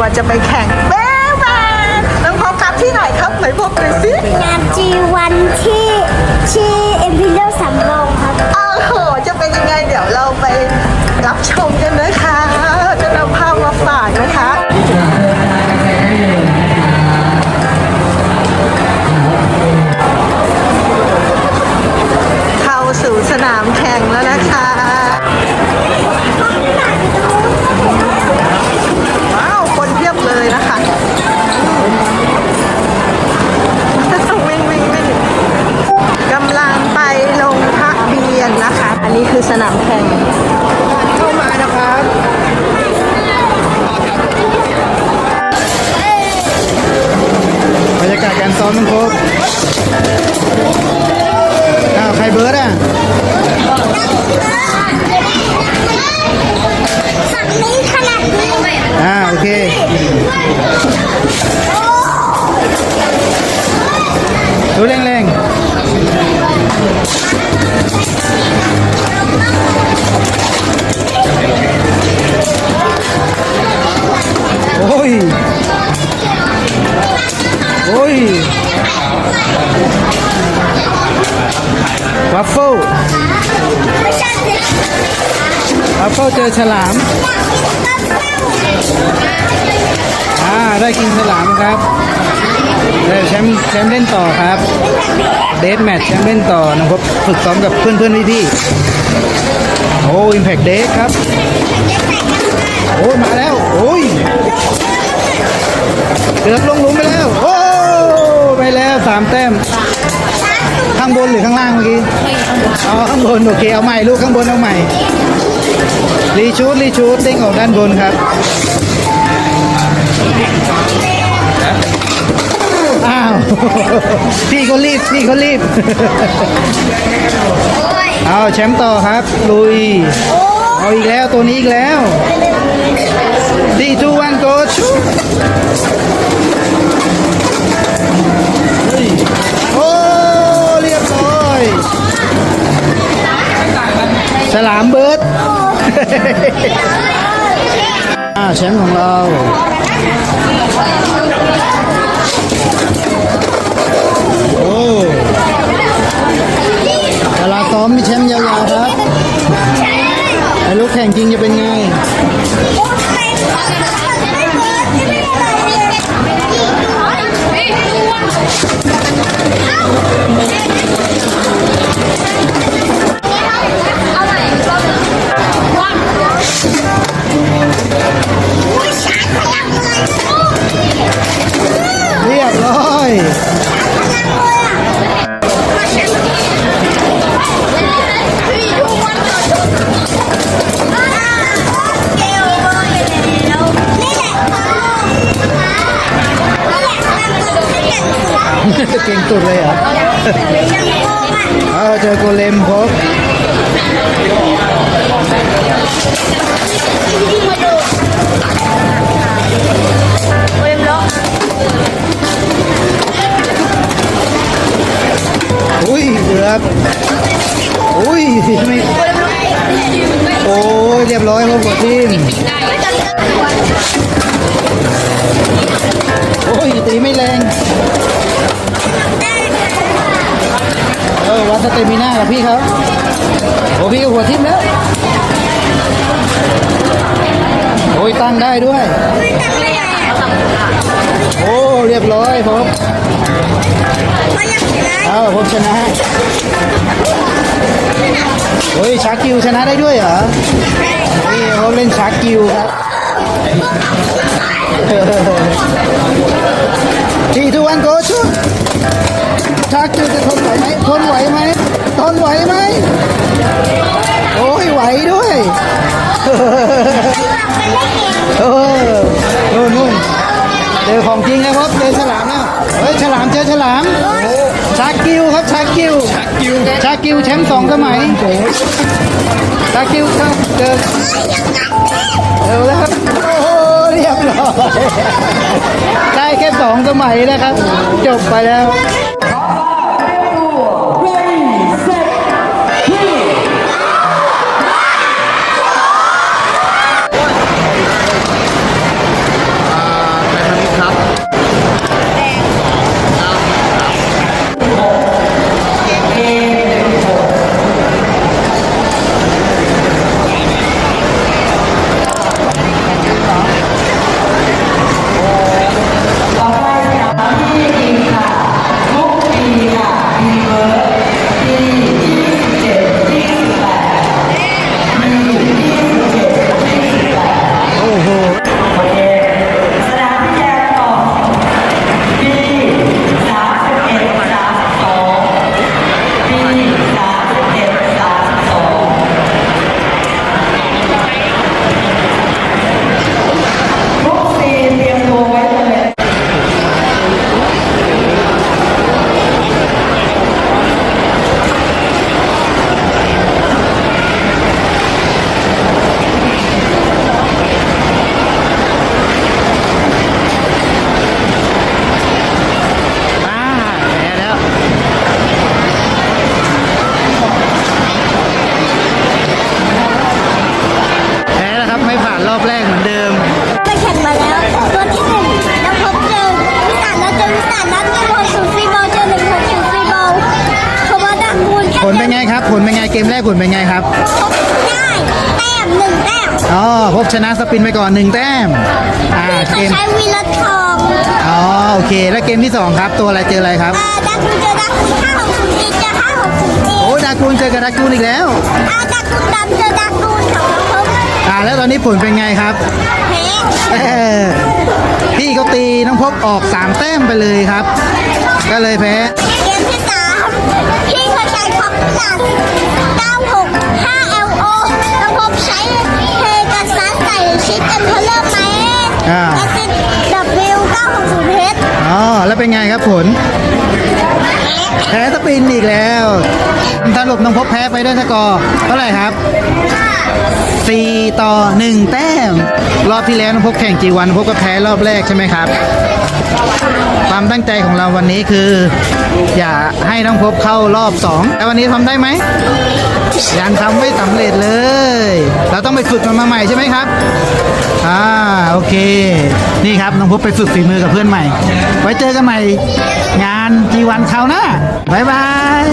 ตัวจะไปแข่งแบ๊วแบ๊วน้องพบครับที่ไหนครับไหนบอกหน่อยสิงานจีวันที่ที่เอ็มพีเรียลสำโรงครับอ้าวโห จะเป็นยังไงเดี๋ยวเราไปรับชมกันนะคะจะ วัฟเฟิลเจอฉลาม อ่า ได้กินฉลามครับเดี๋ยวแชมป์แชมป์เล่นต่อครับ เดทแมทแชมป์เล่นต่อนะครับ ฝึกซ้อมกับเพื่อนเพื่อนๆพี่ๆโอ้อิมแพคเดทครับ โอ้ยมาแล้ว โอ้ย เกือบลงหลุมไปแล้ว โอ้ไปแล้วสามแต้ม ข้างบนหรือข้างล่างเมื่อกี้ อ๋อ ข้างบน โอเค เอาใหม่ลูกข้างบนเอาใหม่ รีชูดรีชูดเด้งออกด้านบนครับอ้าวพี่ก็รีบพี่ก็รีบ เอาแชมป์ต่อครับ ลุย เอาอีกแล้วตัวนี้อีกแล้วดีทูวันโกชูโอ้ เรียบร้อย ฉลามเบิร์ดอ่าแชมป์ของเราโอ้เวลาซ้อมมีแชมป์ยาวๆครับไอ้ลูกแข่งจริงจะเป็นไง เอาเจอโกเลมพบอุ้ยเกือบอุ้ยไม่โอ้ยเรียบร้อยครับหัวทีมโอ้ยตีไม่แรงเออวัดสเตมิน่ากับพี่เขาโอ้พี่ก็หัวทิ่มแล้ว โอ้ยตั้งได้ด้วย โอ้เรียบร้อยผมเอาผมชนะ โอ้ยชาร์กิวชนะได้ด้วยเหรอ นี่เขาเล่นชาร์กิวครับ ทีทุกวันโกชุชาร์กิวจะทนไหวไหมทนไหวไหมทนไหวไหมโอ้ยไหวด้วยเออนู่นนู่นเจอของจริงแล้วครับเจอฉลามแล้วเฮ้ยฉลามเจอฉลามชากิวครับชากิวชากิวชากิวแชมป์สองสมัยชากิวครับเจอเร็วแล้วครับโอ้โห เรียบร้อยได้แค่สองสมัยนะครับ จบไปแล้ว ลเป็นไงครับ ผลเป็นไงเกมแรกผลเป็นไงครับพบได้แต้มหนึ่งแต้มอ๋อพบชนะสปินไปก่อนหนึ่งแต้มอ่าเขาเกมใช้วีละทองอ๋อโอเค แล้วเกมที่สองครับตัวอะไรเจออะไรครับอ่าดักคูณเจอดักคูณห้าหกศูนย์เเจอห้าหกศูนย์เโอ้ดากูนเจอกับดากูนอีกแล้วอ่าดักคูณดำเจอดักคูณของเราพบอ่าแล้วตอนนี้ผลเป็นไงครับแพ้เออพี่เขาตีน้องพบออกสามแต้มไปเลยครับ ก็เลยแพ้ เกมที่สามพี่เขาใช้คอมพิวเตอร์965 LO แล้วพบใช้เพกัสซัสใส่ชิปเอ็มเพลเลอร์ไมอ่าและซิด W 960 H อ๋อแล้วเป็นไงครับผล แพ้สปินอีกแล้วสรุปน้องพบแพ้ไปด้วยสกอร์เท่าไหร่ครับ 4 ต่อ 1 แต้ม รอบที่แล้วน้องพบแข่งจีวันน้องพบก็แพ้รอบแรกใช่ไหมครับ ความตั้งใจของเราวันนี้คือ อย่าให้น้องพบเข้ารอบ2แต่วันนี้ทำได้ไหมยังทำไม่สำเร็จเลย เราต้องไปฝึกมันมาใหม่ใช่ไหมครับอ่าโอเค นี่ครับน้องพบไปฝึกฝีมือกับเพื่อนใหม่ ไว้เจอกันใหม่ งานจีวันคราวหน้าบ๊ายบาย